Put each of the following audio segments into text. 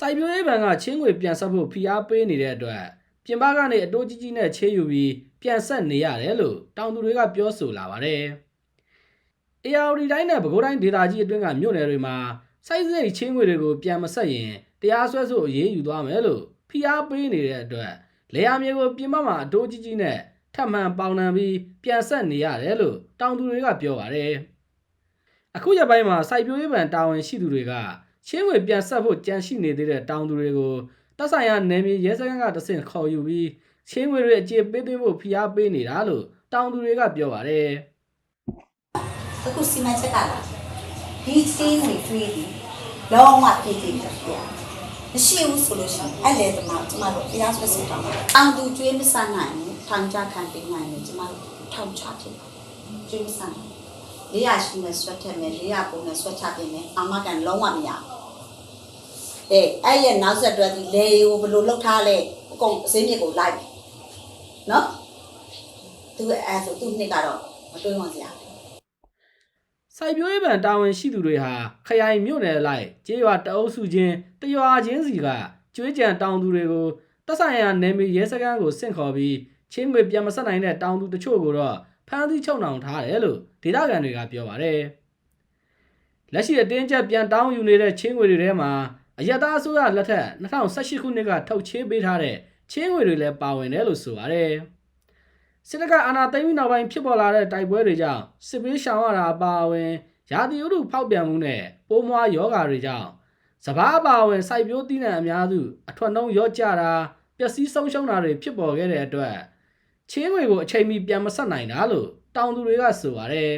စိုက်ပျိုးရေးဘဏ်ကချင်းငွေပြန်ဆက်ဖို့ဖိအားပေးနေတဲ့အတွက်ပြင်ပကနေအတိုးကြီးကြီးနဲ့ချေးယူပြီးပြန်ဆက်နေရတယ်လို့တောင်သူတွေကပြောဆိုလာပါတယ်။ ARD တိုင်းနဲ့ပဲခူးတိုင်းဒေသကြီးအတွင်းကမြို့နယ်တွေမှာစိုက်စိတ်ချင်းငွေတွေကိုပြန်မဆက်ရင်တရားစွဲဆိုအရေးယူသွားမယ်လို့ဖိအားပေးနေတဲ့အတွက်လေယာမြေကိုပြင်ပမှာအတိုးကြီးကြီးနဲ့ထပ်မံပေါင်နှံပြီးပြန်ဆက်နေရတယ်လို့တောင်သူတွေကပြောပါတယ်။အခုရက်ပိုင်းမှာစိုက်ပျိုးရေးဘဏ်တာဝန်ရှိသူတွေက ချင်းငွေပြန်ဆက်ဖို့ကြံရှိနေသေးတဲ့တောင်သူတွေကိုတက်ဆိုင်ရာနယ်မြေရဲစခန်းကတဆင့်ခေါ်ယူပြီးချင်းငွေတွေအခြေပေးသွင်းဖို့ဖိအားပေးနေတာလို့တောင်သူတွေကပြောပါတယ်။အခုစီမံချက်ကလာဒီစင်းတွေတွေးပြီးလုံးဝပြည့်ပြည့်ပြပြမရှိဘူးဆိုလို့ရှိရင်အဲ့လေတမကျမတို့တရားစွဲဆိုတော့အောင်သူကျွေးမဆန်နိုင်ဘူးထောင်ချခံပေးနိုင်တယ်ကျမတို့ထောင်ချဖြစ်ကျွေးမဆန် လေးရရှိနေဆွတ်ထက်မယ်လေးရပုံနဲ့ဆွတ်ချပေးမယ်အမကန်လုံးဝမရအေးအဲ့ရဲ့နောက်ဆက်တွဲဒီလေကိုဘယ်လိုလုပ်ထားလဲအကုန်အစင်းမြစ်ကိုလိုက်နော်သူအဲ့ဆိုသူနှစ်ကတော့မတွေးဝင်စရာစိုက်ပျိုးရေးဗန်တာဝန်ရှိသူတွေဟာခရိုင်မြို့နယ်လိုက်ကျေးရွာတအုပ်စုချင်းတရွာချင်းစီကကျွေးကြံတောင်သူတွေကိုတက်ဆိုင်ရာနယ်မြေရဲစခန်းကိုဆင့်ခေါ်ပြီးချင်းငွေပြန်မဆက်နိုင်တဲ့တောင်သူတချို့ကိုတော့ ဖမ်းဆီးချုပ်နှောင်ထားတယ်လို့ဒေသခံတွေကပြောပါတယ်။လက်ရှိအတင်းကျပ်ပြန်တောင်းယူနေတဲ့ချင်းငွေတွေထဲမှာအယက်သားအစိုးရလက်ထက်2018ခုနှစ်ကထုတ်ချေးပေးထားတဲ့ချင်းငွေတွေလည်းပါဝင်တယ်လို့ဆိုပါတယ်။စစ်တပ်ကအာဏာသိမ်းပြီးနောက်ပိုင်းဖြစ်ပေါ်လာတဲ့တိုက်ပွဲတွေကြောင့်စစ်ပေးရှောင်ရတာအပါအဝင်ရာသီဥတုဖောက်ပြန်မှုနဲ့ပိုးမွားယောဂါတွေကြောင့်စဘာအပါအဝင်စိုက်ပျိုးသီးနှံအများစုအထွတ်နှုံးရော့ကျတာပျက်စီးဆုံးရှုံးတာတွေဖြစ်ပေါ်ခဲ့တဲ့အတွက် ချင်းငွေကိုအချိန်မီပြန်မဆက်နိုင်တာလို့တောင်သူတွေကဆိုပါတယ်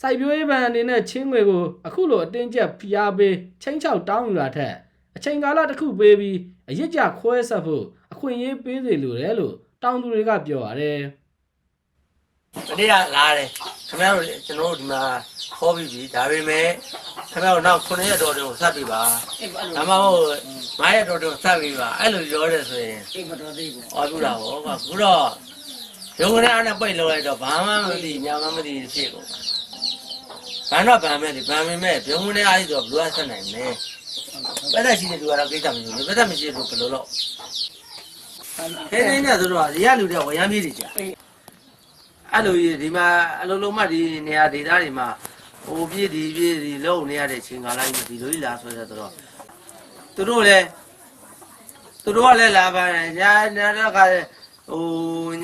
စိုက်ပျိုးရေးဘဏ်အနေနဲ့ချင်းငွေကိုအခုလိုအတင်းကျပ်ဖိအားပေးချင်းချောက်တောင်းယူတာထက်အချိန်ကာလတစ်ခုပေးပြီးအရစ်ကြခွဲဆက်ဖို့အခွင့်အရေးပေးစေလိုတယ်လို့တောင်သူတွေကပြောပါတယ်။ တနေ့ကလာတယ်။ခင်ဗျားတို့ကျွန်တော်တို့ဒီမှာခေါ်ပြီးပြီ။ဒါပေမဲ့ခင်ဗျားတို့နောက်9ရက်တော်တွေကိုဆက်ပြီးပါ။ဒါမှမဟုတ်9ရက်တော်တွေကိုဆက်ပြီးပါ။အဲ့လိုပြောတယ်ဆိုရင်အိမ်မတော်သေးဘူးဟောပြတာပေါ့။အခုတော့ရုံးကနေအားနဲ့ပိတ်လောက်လိုက်တော့ဘာမှမသိညာမှမသိဖြစ်ကုန်။ဘန်တော့ဗန်မဲ့ဒီဗန်မင်းမဲ့ရုံးကနေအားကြီးတော့ဘလူးဆက်နိုင်မယ်။ပဲသက်ရှိတဲ့လူကတော့ကိစ္စမရှိဘူး။ပဲသက်မရှိတဲ့လူဘယ်လိုလုပ်။ခဲနေနေဆိုတော့ဒီကလူတွေကဝရမ်းပြေးနေကြ။ အဲ့လိုကြီးဒီမှာအလုံးလုံးမှဒီနေရာဒေသတွေမှာဟိုပြည့်ဒီပြည့်ဒီလုံနေရတဲ့ချိန်ကာလကြီးဒီလိုကြီးလာဆွဲတဲ့တော့သူတို့လည်းသူတို့ကလည်းလာပါနဲ့ညာနာတော့ကဟို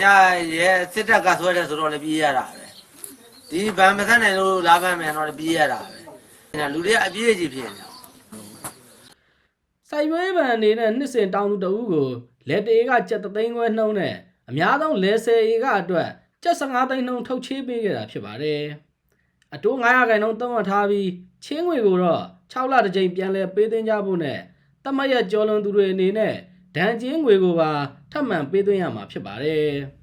ညာရဲ့စစ်တပ်ကဆွဲတဲ့ဆိုတော့လည်းပြေးရတာပဲဒီဗန်မဆန်နိုင်လို့လာပါမယ်တော့ပြေးရတာပဲညာလူတွေကအပြေးကြီးဖြစ်နေစိုက်ရွေးဘဏ်အနေနဲ့နှစ်စဉ်တောင်သူတအူးကိုလက်တေကကျပ်သသိန်းခွဲနှုံးနဲ့အများဆုံးလဲဆယ်ဧကအတွက် ကျပ်15သိန်းနှုံးထုတ်ချေးပေးခဲ့တာဖြစ်ပါတယ်အတိုး900ခန့်နှုံးသတ်မှတ်ထားပြီးချင်းငွေကိုတော့6လတစ်ကြိမ်ပြန်လည်ပေးသွင်းကြဖို့နဲ့တမတ်ရကျော်လွန်သူတွေအနေနဲ့ဒဏ်ချင်းငွေကိုပါထပ်မံပေးသွင်းရမှာဖြစ်ပါတယ်